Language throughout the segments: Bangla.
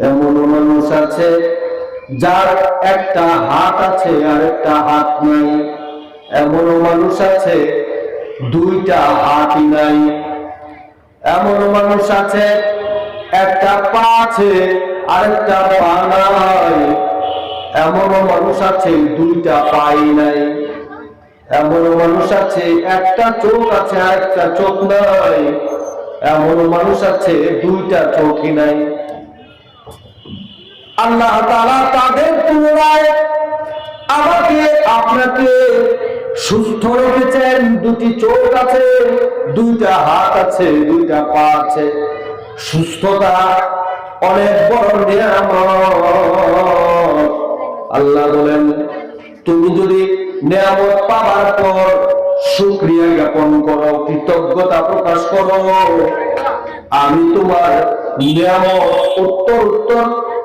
এমন মানুষ আছে যার একটা হাত আছে আর একটা হাত নাই। এমন মানুষ আছে, দুইটা হাতই নাই। এমন মানুষ আছে, একটা পা আছে আরেকটা পা নাই। এমন মানুষ আছে, দুইটা পাই নাই। এমন মানুষ আছে, একটা চোখ আছে আরেকটা চোখ নাই। এমন মানুষ আছে, দুইটা চোখই নাই। আল্লাহ তাআলা তাদের তুলনায় আমাকে, আপনাকে সুস্থ রেখেছেন। দুটি চোখ আছে, দুইটা হাত আছে, দুইটা পা আছে। সুস্থতা অনেক বড় নিয়ামত। আল্লাহ বলেন, তুমি যদি নিয়ামত পাবার পর শুক্রিয়া জ্ঞাপন করো, কৃতজ্ঞতা প্রকাশ করো, আমি তোমার নিয়ামত উত্তর উত্তর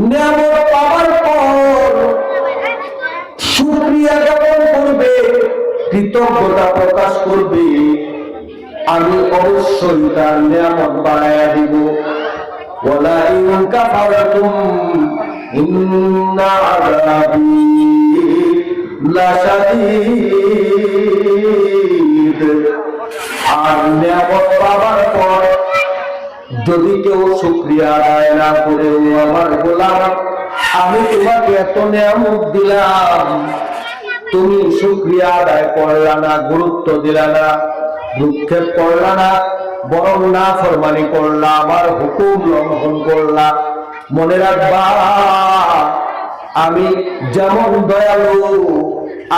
নিয়ামত পাওয়ার পর শুক্রিয়া জ্ঞাপন করবে, কৃতজ্ঞতা প্রকাশ করবে। আমি অবশ্যই তার নিয়ামত বাড়াইয়া দিব। ওয়ালা ইন কাফারাতুম ইন্না আযাবি লাশাদীদ। যদি কেউ শুক্রিয়া আদায় না করে আমার গোলাম, আমি তোমাকে এত নিয়ামত দিলাম। তুমি শুক্রিয়া আদায় করলা না, গুরুত্ব দিলা না দুঃখেপ করলা না, বরং না ফরমানি করলা, আমার হুকুম লঙ্ঘন করলা। মনে রাখবা, আমি যেমন দয়ালু,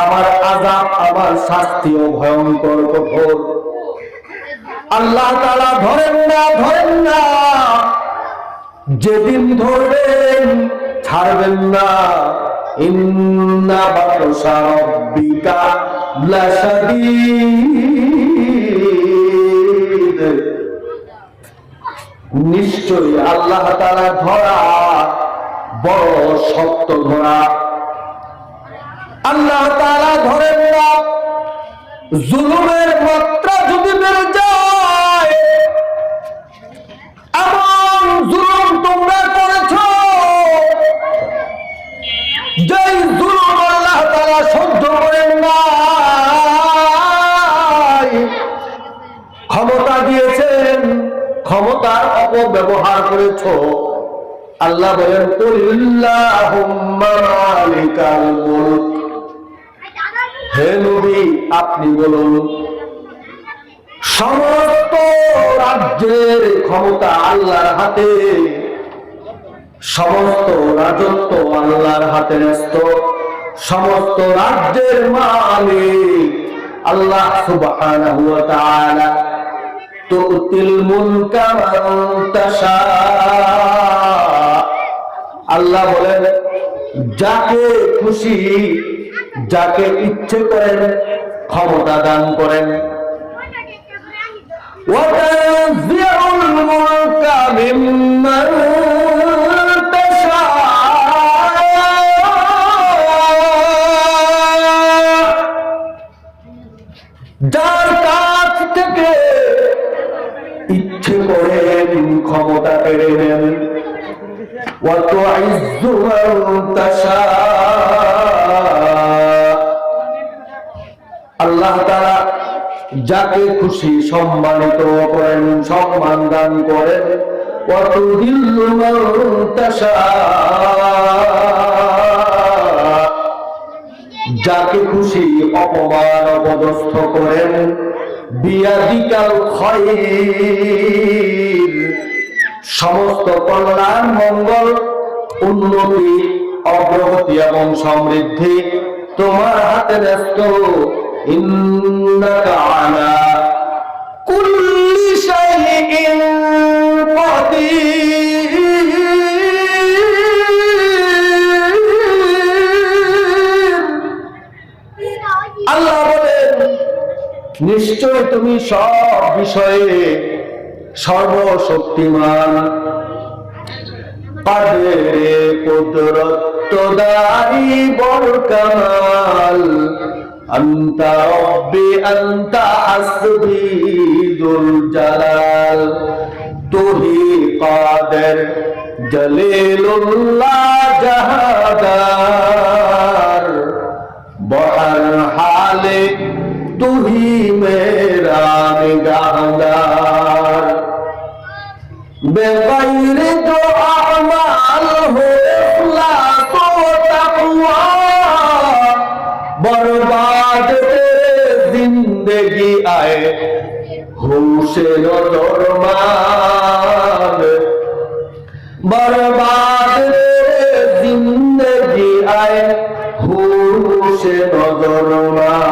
আমার আজাব আমার শাস্তিও ভয়ঙ্কর কঠোর। আল্লাহ তালা ধরেন না ধরেন না। যেদিন ধরবেন, ছাড়বেন না। নিশ্চয়ই আল্লাহ তালা ধরা বড় শক্ত ধরা। আল্লাহ তালা ধরেন না, জুলুমের মাত্রা করেছ? আল্লাহ বলেন হে নবী, আপনি বলুন, সমস্ত রাজ্যের ক্ষমতা আল্লাহর হাতে, সমস্ত রাজত্ব আল্লাহর হাতে ন্যস্ত, সমস্ত রাজ্যের মালিক আল্লাহ তাআলা। আল্লাহ বলেন যাকে খুশি যাকে ইচ্ছে করেন ক্ষমতা দান করেন। যার কাছ থেকে করেন ক্ষমতা কেড়ে নেন وتعز من تشاء আল্লাহ তারা যাকে খুশি সম্মানিত করেন সম্মান দান করেন وتذل من تشاء যাকে খুশি অপমান অপদস্থ করেন বিয়াদিকাল খয়র। সমস্ত কল্যাণ, মঙ্গল, উন্নতি, অগ্রগতি এবং সমৃদ্ধি তোমার হাতে ব্যস্ত। ইন্নাকা আলা কুল্লি শাইইন। নিশ্চয় তুমি সব বিষয়ে সর্বশক্তিমান। কাদেরে কুদরত তোদারি বড় কামাল। আন্তা রব্বি, আন্তা হাসবি দুল জালাল। তুহি কাদের জলিলুল্লাহ জাহাদার। বহর হালে तू ही मेरा निगाहदार बेगैर जो अमाल हो तो तकवा बर्बाद तेरे जिंदगी आए होशेर दरबार बर्बाद तेरे जिंदगी आए होशेर दरबार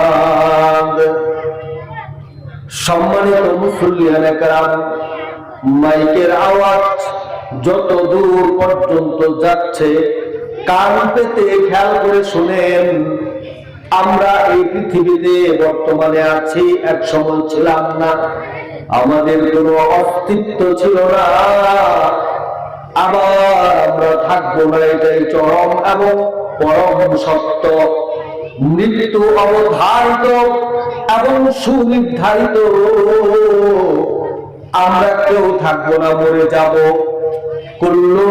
মাইকের আওয়াজ যত দূর পর্যন্ত যাচ্ছে, কান পেতে খেয়াল করে আমরা এই পৃথিবীতে বর্তমানে আছি, এক সময় ছিলাম না। আমাদের কোনো অস্তিত্ব ছিল না। আবার আমরা থাকব না, এটাই চরম এবং পরম সত্য। মৃত্যু অবধারিত এবং সুনির্ধারিত। আমরা কেউ থাকব না, মরে যাব। কুল্লু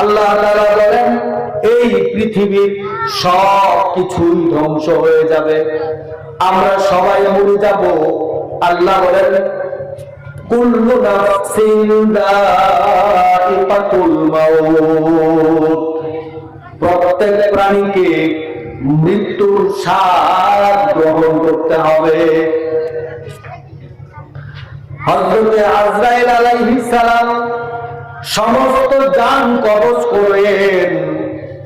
আল্লাহ তাআলা বলেন, এই পৃথিবীর সব কিছুই ধ্বংস হয়ে যাবে। আমরা সবাই মরে যাব। আল্লাহ বলেন, কুল্লু নাফসিন দাইকাতুল মাউত। প্রত্যেক প্রাণীকে মৃত্যুর স্বাদ গ্রহণ করতে হবে। হযরতে আজরাইল আলাইহিস সালাম সমস্ত জান কবজ করেন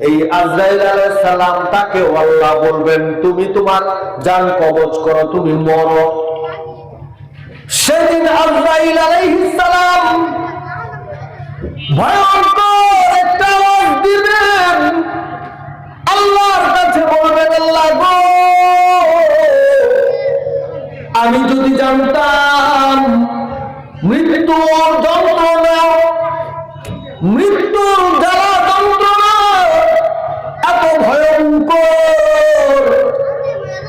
এই আজরাইল আলাইহিস সালাম তাকে আল্লাহ বলবেন, তুমি তোমার জান কবজ করো, তুমি মরো। সেদিন আজরাইল আলাইহিস সালাম ভয়ঙ্কর আল্লাহর কাছে বলবেন, আল্লাহ আমি যদি জানতাম মৃত্যুর যন্ত্রণা, মৃত্যুর জ্বালা যন্ত্রণা এত ভয়ঙ্কর,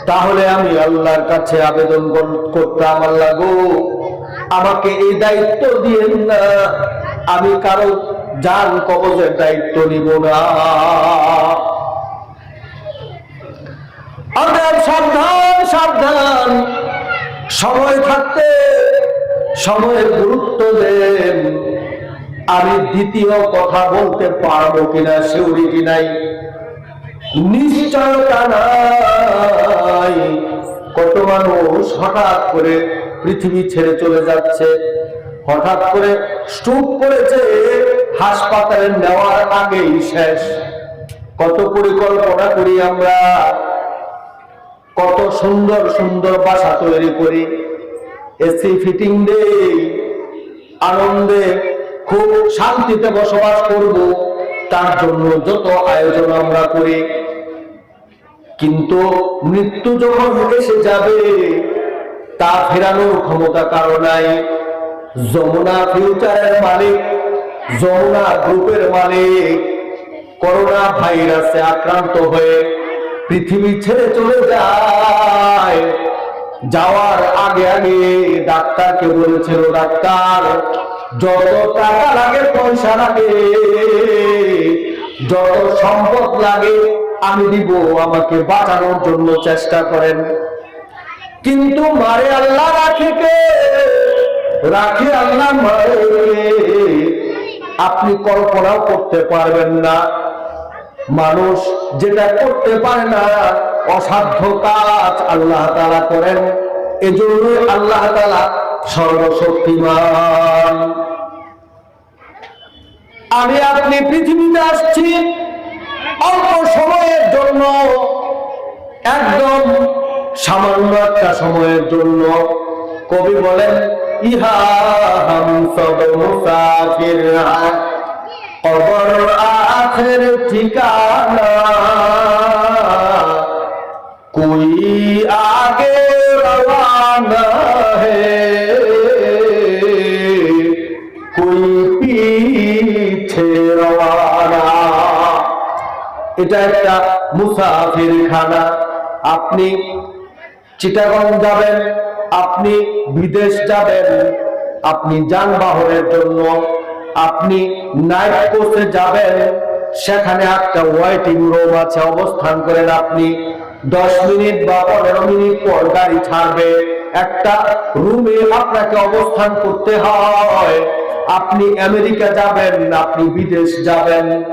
তাহলে আমি আল্লাহর কাছে আবেদন কর- করতাম, আল্লাহ গো, আমাকে এই দায়িত্ব দিয়েন না, আমি কারও যার কবজের দায়িত্ব নিব না। অতএব সাবধান সাবধান। সময় থাকতে সময়ের গুরুত্ব দেন। আমি দ্বিতীয় কথা বলতে পারব কিনা সিউরিটি নাই? নিশ্চয়তা নাই। কত মানুষ হঠাৎ করে পৃথিবী ছেড়ে চলে যাচ্ছে। হঠাৎ করে স্ট্রোক করেছে, হাসপাতালে নেওয়ার আগেই শেষ। কত পরিকল্পনা করি আমরা। কত সুন্দর সুন্দর বাসা তৈরি করি। এসি ফিটিং দেই আনন্দে খুব শান্তিতে বসবাস করব, তার জন্য যত আয়োজন আমরা করি। কিন্তু মৃত্যু যখন এসে যাবে, তা ফেরানোর ক্ষমতা কারও নাই। যমুনা ফিউচারের মালিক, যমুনা গ্রুপের মালিক, করোনা ভাইরাসে আক্রান্ত হয়ে পৃথিবী ছেড়ে চলে যায়। যাওয়ার আগে আগে ডাক্তারকে বলেছিল, ডাক্তার, যত টাকা লাগে, পয়সা লাগে, যত সম্পদ লাগে, আমি দিব, আমাকে বাঁচানোর জন্য চেষ্টা করেন। কিন্তু মারে আল্লাহ রাখে কে? রাখে আল্লাহ মারে? আপনি কল্পনাও করতে পারবেন না। মানুষ যেটা করতে পারে না, অসাধ্য কাজ আল্লাহ তালা করেন। এজন্য আল্লাহ তালা সর্বশক্তিমান। আমি আপনি পৃথিবীতে আসছি অল্প সময়ের জন্য, একদম সামান্য একটা সময়ের জন্য। কবি বলেন, ইহা হাম সব মুসাফির কবর আখের ঠিকানা। কই আগে হে? কই পিছে এটা একটা মুসাফির খানা আপনি চিটাগং যাবেন, আপনি বিদেশ যাবেন, আপনি যানবাহনের জন্য, আপনি নাইট কোর্সে যাবেন সেখানে একটা ওয়েটিং রুম আছে, অবস্থান করেন আপনি। দশ মিনিট বা পনেরো মিনিট পর গাড়ি ছাড়বে। একটা রুমে আপনাকে অবস্থান করতে হয়। আপনি আমেরিকা যাবেন, আপনি বিদেশ যাবেন।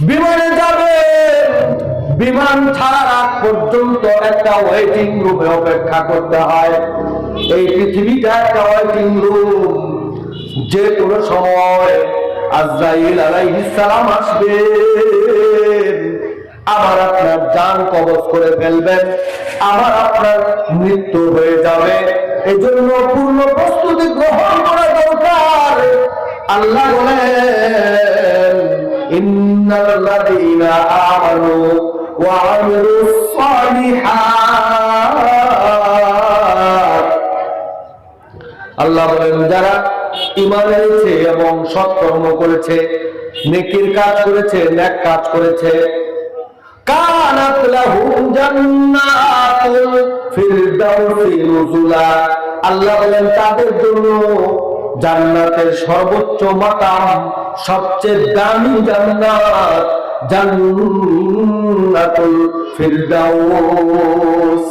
বিমানে যাবেন। বিমান ছাড়ার আগ পর্যন্ত একটা ওয়েটিং রুমে অপেক্ষা করতে হয়। এই পৃথিবীটা একটা ওয়েটিং রুম। যে কোনো সময় আজরাইল আলাইহিস সালাম আসবে। আবার আপনার জান কবজ করে ফেলবেন। আবার আপনার মৃত্যু হয়ে যাবে। এই জন্য পূর্ণ প্রস্তুতি গ্রহণ করা দরকার। আল্লাহ বলেন, ইন্নাল্লাযীনা আমানু ওয়া আমিলুস সালিহাত আল্লাহ বলেন, যারা ইমান এনেছে এবং সৎকর্ম করেছে, নেকির কাজ করেছে, ন্যাক কাজ করেছে। আল্লাহ বলেন, তাদের জন্য জান্নাতের সর্বোচ্চ মাকাম, সবচেয়ে দামি জান্নাত জান্নাতুল ফিরদাউস।